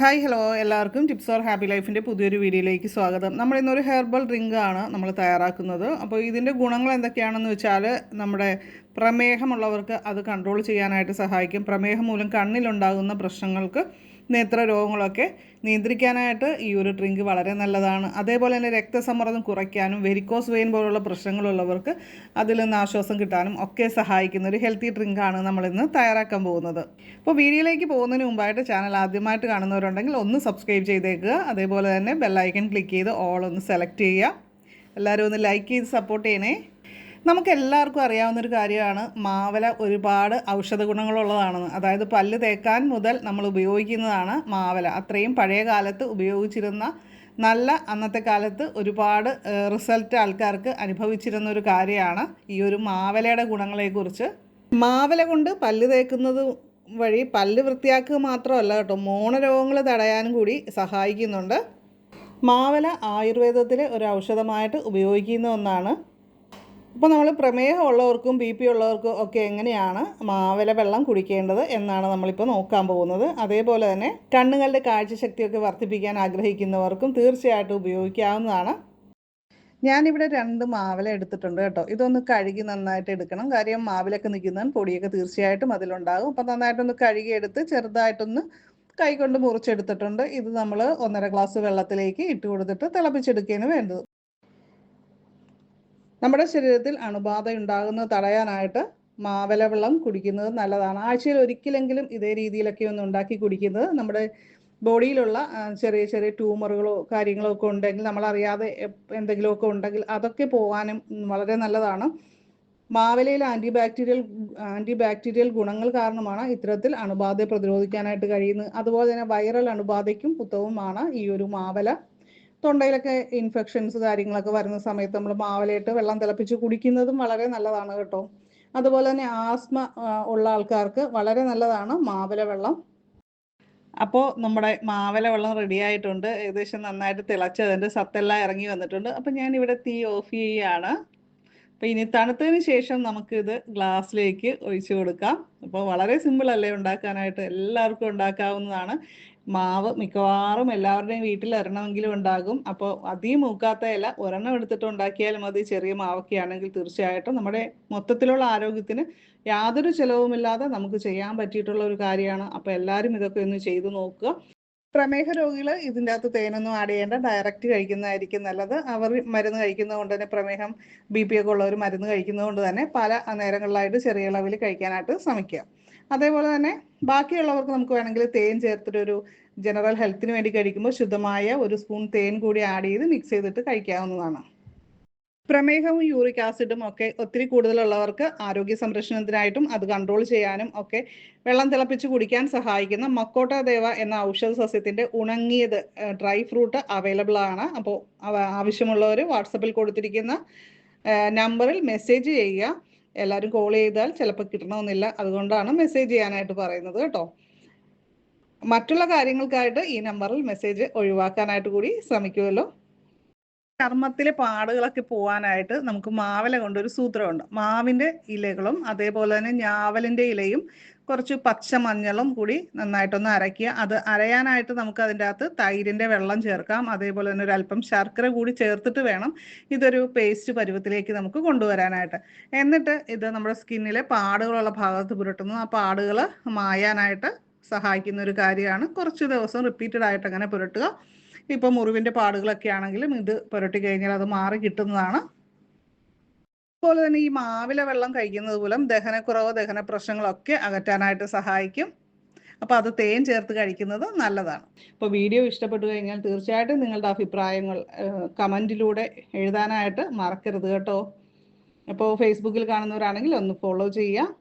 Hi hello എല്ലാവർക്കും. Tips or happy ലൈഫിന്റെ പുതിയൊരു വീഡിയോയിലേക്ക് സ്വാഗതം. നമ്മൾ ഇന്നൊരു ഹെർബൽ ഡ്രിങ്ക് ആണ് നമ്മൾ തയ്യാറാക്കുന്നത്. അപ്പോൾ ഇതിന്റെ ഗുണങ്ങൾ എന്തൊക്കെയാണെന്ന് വെച്ചാൽ നമ്മുടെ പ്രമേഹമുള്ളവർക്ക് അത് കൺട്രോൾ ചെയ്യാനായിട്ട് സഹായിക്കും. പ്രമേഹം മൂലം കണ്ണിലുണ്ടാകുന്ന പ്രശ്നങ്ങൾക്ക് നേത്ര രോഗങ്ങളൊക്കെ നിയന്ത്രിക്കാനായിട്ട് ഈ ഒരു ഡ്രിങ്ക് വളരെ നല്ലതാണ്. അതേപോലെ തന്നെ രക്തസമ്മർദ്ദം കുറയ്ക്കാനും വെരിക്കോസ് വെയിൻ പോലുള്ള പ്രശ്നങ്ങളുള്ളവർക്ക് അതിൽ നിന്ന് ആശ്വാസം കിട്ടാനും ഒക്കെ സഹായിക്കുന്ന ഒരു ഹെൽത്തി ഡ്രിങ്കാണ് നമ്മളിന്ന് തയ്യാറാക്കാൻ പോകുന്നത്. അപ്പോൾ വീഡിയോയിലേക്ക് പോകുന്നതിന് മുമ്പായിട്ട് ചാനൽ ആദ്യമായിട്ട് കാണുന്നവരുണ്ടെങ്കിൽ ഒന്ന് സബ്സ്ക്രൈബ് ചെയ്തേക്കുക. അതേപോലെ തന്നെ ബെല്ലൈക്കൺ ക്ലിക്ക് ചെയ്ത് ഓൾ ഒന്ന് സെലക്ട് ചെയ്യുക. എല്ലാവരും ഒന്ന് ലൈക്ക് ചെയ്ത് സപ്പോർട്ട് ചെയ്യണേ. നമുക്ക് എല്ലാവർക്കും അറിയാവുന്നൊരു കാര്യമാണ് മാവല ഒരുപാട് ഔഷധ ഗുണങ്ങളുള്ളതാണെന്ന്. അതായത് പല്ല് തേക്കാൻ മുതൽ നമ്മൾ ഉപയോഗിക്കുന്നതാണ് മാവല. അത്രയും പഴയ കാലത്ത് ഉപയോഗിച്ചിരുന്ന നല്ല അന്നത്തെ കാലത്ത് ഒരുപാട് റിസൾട്ട് ആൾക്കാർക്ക് അനുഭവിച്ചിരുന്ന ഒരു കാര്യമാണ് ഈ ഒരു മാവലയുടെ ഗുണങ്ങളെക്കുറിച്ച്. മാവല കൊണ്ട് പല്ല് തേക്കുന്നത് വഴി പല്ല് വൃത്തിയാക്കുക മാത്രമല്ല കേട്ടോ മോണരോഗങ്ങൾ തടയാനും കൂടി സഹായിക്കുന്നുണ്ട്. മാവല ആയുർവേദത്തിലെ ഒരു ഔഷധമായിട്ട് ഉപയോഗിക്കുന്ന ഒന്നാണ് അപ്പോൾ നമ്മൾ പ്രമേഹം ഉള്ളവർക്കും ബി പി ഉള്ളവർക്കും ഒക്കെ എങ്ങനെയാണ് മാവില വെള്ളം കുടിക്കേണ്ടത് എന്നാണ് നമ്മളിപ്പോൾ നോക്കാൻ പോകുന്നത്. അതേപോലെ തന്നെ കണ്ണുകളുടെ കാഴ്ചശക്തിയൊക്കെ വർദ്ധിപ്പിക്കാൻ ആഗ്രഹിക്കുന്നവർക്കും തീർച്ചയായിട്ടും ഉപയോഗിക്കാവുന്നതാണ്. ഞാനിവിടെ രണ്ട് മാവില എടുത്തിട്ടുണ്ട് കേട്ടോ. ഇതൊന്ന് കഴുകി നന്നായിട്ട് എടുക്കണം. കാര്യം മാവിലൊക്കെ നിൽക്കുന്നതിന് പൊടിയൊക്കെ തീർച്ചയായിട്ടും അതിലുണ്ടാകും. അപ്പോൾ നന്നായിട്ടൊന്ന് കഴുകിയെടുത്ത് ചെറുതായിട്ടൊന്ന് കൈകൊണ്ട് മുറിച്ചെടുത്തിട്ടുണ്ട്. ഇത് നമ്മൾ ഒന്നര ഗ്ലാസ് വെള്ളത്തിലേക്ക് ഇട്ട് കൊടുത്തിട്ട് തിളപ്പിച്ചെടുക്കുകയാണ് വേണ്ടത്. നമ്മുടെ ശരീരത്തിൽ അണുബാധ ഉണ്ടാകുന്നത് തടയാനായിട്ട് മാവല വെള്ളം കുടിക്കുന്നത് നല്ലതാണ്. ആഴ്ചയിൽ ഒരിക്കലെങ്കിലും ഇതേ രീതിയിലൊക്കെ ഒന്ന് ഉണ്ടാക്കി കുടിക്കുന്നത് നമ്മുടെ ബോഡിയിലുള്ള ചെറിയ ചെറിയ ട്യൂമറുകളോ കാര്യങ്ങളോ ഒക്കെ ഉണ്ടെങ്കിൽ നമ്മളറിയാതെ എന്തെങ്കിലുമൊക്കെ ഉണ്ടെങ്കിൽ അതൊക്കെ പോകാനും വളരെ നല്ലതാണ്. മാവലയിൽ ആന്റി ബാക്ടീരിയൽ ആന്റി ബാക്ടീരിയൽ ഗുണങ്ങൾ കാരണമാണ് ഇത്തരത്തിൽ അണുബാധയെ പ്രതിരോധിക്കാനായിട്ട് കഴിയുന്നത്. അതുപോലെ തന്നെ വൈറൽ അണുബാധയ്ക്കും പുത്തവുമാണ് ഈ ഒരു മാവല തൊണ്ടയിലൊക്കെ ഇൻഫെക്ഷൻസ് കാര്യങ്ങളൊക്കെ വരുന്ന സമയത്ത് നമ്മൾ മാവലയിട്ട് വെള്ളം തിളപ്പിച്ച് കുടിക്കുന്നതും വളരെ നല്ലതാണ് കേട്ടോ. അതുപോലെ തന്നെ ആസ്മ ഉള്ള ആൾക്കാർക്ക് വളരെ നല്ലതാണ് മാവല വെള്ളം. അപ്പോൾ നമ്മുടെ മാവല വെള്ളം റെഡി ആയിട്ടുണ്ട്. ഏകദേശം നന്നായിട്ട് തിളച്ച് അതിന്റെ സത്തെല്ലാം ഇറങ്ങി വന്നിട്ടുണ്ട്. അപ്പോൾ ഞാൻ ഇവിടെ തീ ഓഫ് ചെയ്യുകയാണ് അപ്പോൾ ഇനി തണുത്തതിന് ശേഷം ഇത് ഗ്ലാസ്സിലേക്ക് ഒഴിച്ചു കൊടുക്കാം. അപ്പോൾ വളരെ സിമ്പിൾ അല്ലേ ഉണ്ടാക്കാനായിട്ട്? എല്ലാവർക്കും ഉണ്ടാക്കാവുന്നതാണ്. മാവ് മിക്കവാറും എല്ലാവരുടെയും വീട്ടിൽ ഒരെണ്ണമെങ്കിലും ഉണ്ടാകും. അപ്പോൾ അധികം മൂക്കാത്ത ഇല ഒരെണ്ണം എടുത്തിട്ട് ഉണ്ടാക്കിയാലും മതി. ചെറിയ മാവൊക്കെ ആണെങ്കിൽ തീർച്ചയായിട്ടും നമ്മുടെ മൊത്തത്തിലുള്ള ആരോഗ്യത്തിന് യാതൊരു ചിലവുമില്ലാതെ നമുക്ക് ചെയ്യാൻ പറ്റിയിട്ടുള്ള ഒരു കാര്യമാണ്. അപ്പോൾ എല്ലാവരും ഇതൊക്കെ ഒന്ന് ചെയ്തു നോക്കുക. പ്രമേഹ രോഗികൾ ഇതിന്റെ അകത്ത് തേനൊന്നും ആഡ് ചെയ്യേണ്ട ഡയറക്റ്റ് കഴിക്കുന്നതായിരിക്കും നല്ലത്. അവർ മരുന്ന് കഴിക്കുന്നത് കൊണ്ട് തന്നെ പ്രമേഹം ബി പി ഒക്കെ ഉള്ളവർ മരുന്ന് കഴിക്കുന്നത് കൊണ്ട് തന്നെ പല നേരങ്ങളിലായിട്ട് ചെറിയ അളവിൽ കഴിക്കാനായിട്ട് ശ്രമിക്കുക. അതേപോലെ തന്നെ ബാക്കിയുള്ളവർക്ക് നമുക്ക് വേണമെങ്കിൽ തേൻ ചേർത്തിട്ട് ഒരു ജനറൽ ഹെൽത്തിന് വേണ്ടി കഴിക്കുമ്പോൾ ശുദ്ധമായ ഒരു സ്പൂൺ തേൻ കൂടി ആഡ് ചെയ്ത് മിക്സ് ചെയ്തിട്ട് കഴിക്കാവുന്നതാണ്. പ്രമേഹവും യൂറിക് ആസിഡും ഒക്കെ ഒത്തിരി കൂടുതലുള്ളവർക്ക് ആരോഗ്യ സംരക്ഷണത്തിനായിട്ടും അത് കൺട്രോൾ ചെയ്യാനും ഒക്കെ വെള്ളം തിളപ്പിച്ച് കുടിക്കാൻ സഹായിക്കുന്ന മക്കോട്ട ദേവ എന്ന ഔഷധ സസ്യത്തിന്റെ ഉണങ്ങിയത് ഡ്രൈ ഫ്രൂട്ട് അവൈലബിൾ ആണ്. അപ്പോൾ ആവശ്യമുള്ളവർ വാട്സപ്പിൽ കൊടുത്തിരിക്കുന്ന നമ്പറിൽ മെസ്സേജ് ചെയ്യുക. എല്ലാവരും കോൾ ചെയ്താൽ ചിലപ്പോൾ കിട്ടണമെന്നില്ല. അതുകൊണ്ടാണ് മെസ്സേജ് ചെയ്യാനായിട്ട് പറയുന്നത് കേട്ടോ. മറ്റുള്ള കാര്യങ്ങൾക്കായിട്ട് ഈ നമ്പറിൽ മെസ്സേജ് ഒഴിവാക്കാനായിട്ട് കൂടി ശ്രമിക്കുമല്ലോ. ചർമ്മത്തിലെ പാടുകളൊക്കെ പോവാനായിട്ട് നമുക്ക് മാവല ഒരു സൂത്രമുണ്ട്. മാവിന്റെ ഇലകളും അതേപോലെ തന്നെ ഞാവലിന്റെ ഇലയും കുറച്ച് പച്ച മഞ്ഞളും കൂടി നന്നായിട്ടൊന്ന് അരയ്ക്കുക. അത് അരയാനായിട്ട് നമുക്ക് അതിന്റെ അകത്ത് തൈരിന്റെ വെള്ളം ചേർക്കാം. അതേപോലെ തന്നെ ഒരു അല്പം ശർക്കര കൂടി ചേർത്തിട്ട് വേണം ഇതൊരു പേസ്റ്റ് പരുവത്തിലേക്ക് നമുക്ക് കൊണ്ടുവരാനായിട്ട്. എന്നിട്ട് ഇത് നമ്മുടെ സ്കിന്നിലെ പാടുകളുള്ള ഭാഗത്ത് പുരട്ടുന്നു. ആ പാടുകൾ മായാനായിട്ട് സഹായിക്കുന്ന ഒരു കാര്യമാണ്. കുറച്ച് ദിവസം റിപ്പീറ്റഡ് ആയിട്ട് അങ്ങനെ പുരട്ടുക. ഇപ്പോൾ മുറിവിന്റെ പാടുകളൊക്കെ ആണെങ്കിലും ഇത് പുരട്ടി കഴിഞ്ഞാൽ അത് മാറി കിട്ടുന്നതാണ്. അതുപോലെ തന്നെ ഈ മാവില വെള്ളം കഴിക്കുന്നത് മൂലം ദഹനക്കുറവ് ദഹന പ്രശ്നങ്ങളൊക്കെ അകറ്റാനായിട്ട് സഹായിക്കും. അപ്പോൾ അത് തേൻ ചേർത്ത് കഴിക്കുന്നത് നല്ലതാണ്. അപ്പോൾ വീഡിയോ ഇഷ്ടപ്പെട്ടു കഴിഞ്ഞാൽ തീർച്ചയായിട്ടും നിങ്ങളുടെ അഭിപ്രായങ്ങൾ കമന്റിലൂടെ എഴുതാനായിട്ട് മറക്കരുത് കേട്ടോ. അപ്പോൾ ഫേസ്ബുക്കിൽ കാണുന്നവരാണെങ്കിൽ ഒന്ന് ഫോളോ ചെയ്യുക.